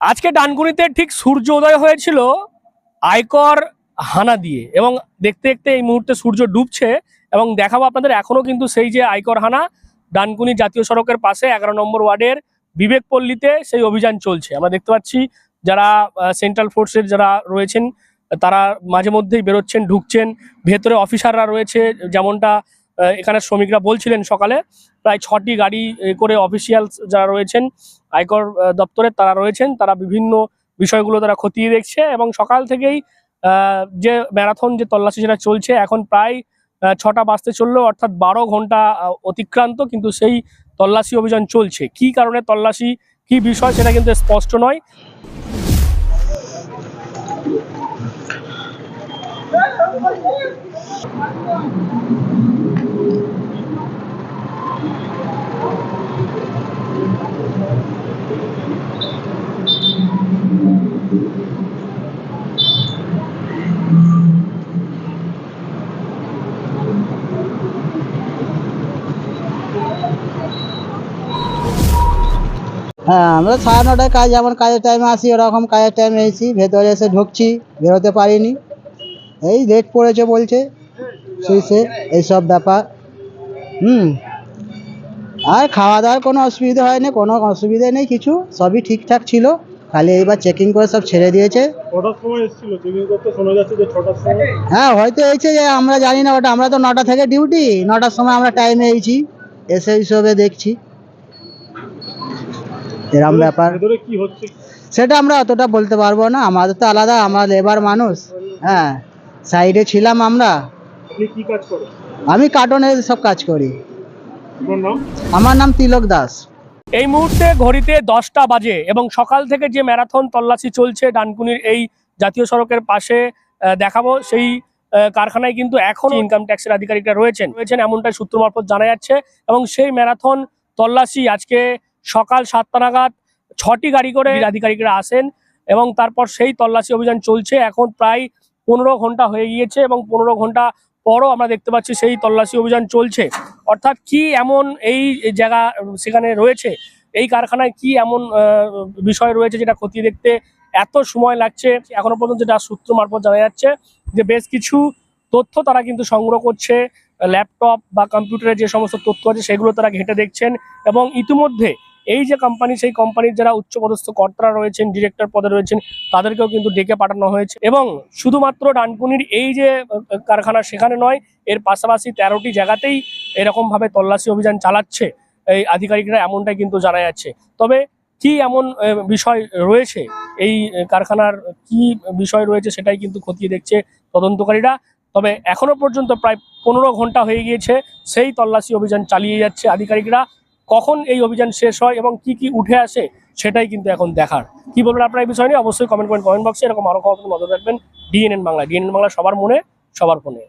আজকে ডানকুনিতে ঠিক সূর্য উদয় হয়েছিল আয়কর হানা দিয়ে এবং দেখতে দেখতে এই মুহূর্তে সূর্য ডুবছে এবং দেখাবো আপনাদের এখনও কিন্তু সেই যে আয়কর হানা ডানকুনি জাতীয় সড়কের পাশে এগারো নম্বর ওয়ার্ডের বিবেক পল্লীতে সেই অভিযান চলছে। আমরা দেখতে পাচ্ছি যারা সেন্ট্রাল ফোর্সের যারা রয়েছেন, তারা মাঝে মধ্যেই বেরোচ্ছেন, ঢুকছেন, ভেতরে অফিসাররা রয়েছে, যেমনটা এখানে শ্রমিকরা বলছিলেন সকালে, প্রায় ছটি গাড়ি করে অফিসিয়ালস যারা রয়েছেন, আয়কর দপ্তরের তারা রয়েছেন, তারা বিভিন্ন বিষয়গুলো তারা খতিয়ে দেখছে এবং সকাল থেকেই যে ম্যারাথন যে তল্লাশি সেটা চলছে, এখন প্রায় ছটা বাজতে চলল, অর্থাৎ বারো ঘণ্টা অতিক্রান্ত, কিন্তু সেই তল্লাশি অভিযান চলছে। কি কারণে তল্লাশি, কি বিষয় সেটা কিন্তু স্পষ্ট নয়। হ্যাঁ আমরা সাড়ে নটায় কাজ যেমন কাজের টাইমে আসি, ওরকম কাজের টাইমে এসেছি, ভেতরে এসে ঢুকছি, বেরোতে পারিনি। এই লেট পড়েছে বলছে। সুইসে এইসব ব্যাপার। হুম। আর খাওয়া দাওয়ার কোনো অসুবিধা হয়নি কোনো অসুবিধা নেই কিছু। সবই ঠিকঠাক ছিল। খালি এইবার চেকিং করে সব ছেড়ে দিয়েছে। হ্যাঁ হয়তো এইছে যে আমরা জানি না ওটা আমরা তো নটা থেকে ডিউটি নটার সময় আমরা টাইমে এইছি এসে হিসেবে দেখছি। এরম ব্যাপার। সেটা আমরা অতটা বলতে পারব না। আমাদের তো আলাদা আমরা লেবার মানুষ। হ্যাঁ সাইডে ছিলাম আমরা। আপনি কি কাজ করেন? আমি কার্টনের সব কাজ করি। আপনার নাম? আমার নাম তিলক দাস। এই মুহূর্তে ঘড়িতে দশটা বাজে এবং সকাল থেকে যে ম্যারাথন তল্লাশি চলছে ডানকুনির এই জাতীয় সড়কের পাশে দেখাবো সেই কারখানায় কিন্তু এখনও ইনকাম ট্যাক্সের আধিকারিকরা রয়েছেন। রয়েছেন এমনটাই সূত্র মারফত জানা যাচ্ছে এবং সেই ম্যারাথন তল্লাশি আজকে সকাল সাতটা নাগাদ ছটি গাড়ি করে আধিকারিকরা আসেন এবং তারপর সেই তল্লাশি অভিযান চলছে। এখন প্রায় পনেরো ঘণ্টা হয়ে গিয়েছে এবং পনেরো ঘণ্টা পরও আমরা দেখতে পাচ্ছি সেই তল্লাশি অভিযান চলছে। অর্থাৎ কি এমন এই জায়গা সেখানে রয়েছে? এই কারখানায় কি এমন বিষয় রয়েছে যেটা খতিয়ে দেখতে এত সময় লাগছে? এখনও পর্যন্ত যেটা সূত্র মারফত জানা যাচ্ছে যে বেশ কিছু তথ্য তারা কিন্তু সংগ্রহ করছে। ল্যাপটপ বা কম্পিউটারে যে সমস্ত তথ্য আছে সেগুলো তারা ঘেঁটে দেখছেন এবং ইতিমধ্যে এই যে কোম্পানি সেই কোম্পানির যারা উচ্চপদস্থ কর্তারা রয়েছেন ডিরেক্টর পদে রয়েছেন, তাদেরকেও কিন্তু ডেকে পাঠানো হয়েছে। এবং শুধুমাত্র ডানকুনির এই যে কারখানা সেখানে নয়, এর পাশাপাশি তেরোটি জায়গাতেই এরকমভাবে তল্লাশি অভিযান চালাচ্ছে। এই আধিকারিকরা এমনটাই কিন্তু জানা যাচ্ছে। তবে কি এমন বিষয় রয়েছে? এই কারখানার কি বিষয় রয়েছে সেটাই কিন্তু খতিয়ে দেখছে তদন্তকারীরা। তবে এখনও পর্যন্ত প্রায় পনেরো ঘণ্টা হয়ে গিয়েছে, সেই তল্লাশি অভিযান চালিয়ে যাচ্ছে আধিকারিকরা। কখন এই অভিযান শেষ হয় এবং কি কি উঠে আসে সেটাই কিন্তু এখন দেখার। কি বলবেন আপনার এই বিষয় নিয়ে? অবশ্যই কমেন্ট করেন কমেন্ট বক্সে এরকম আরও খবর নজর রাখবেন। ডিএনএন বাংলা। ডিএনএন বাংলা সবার মনে, সবার ফোনে।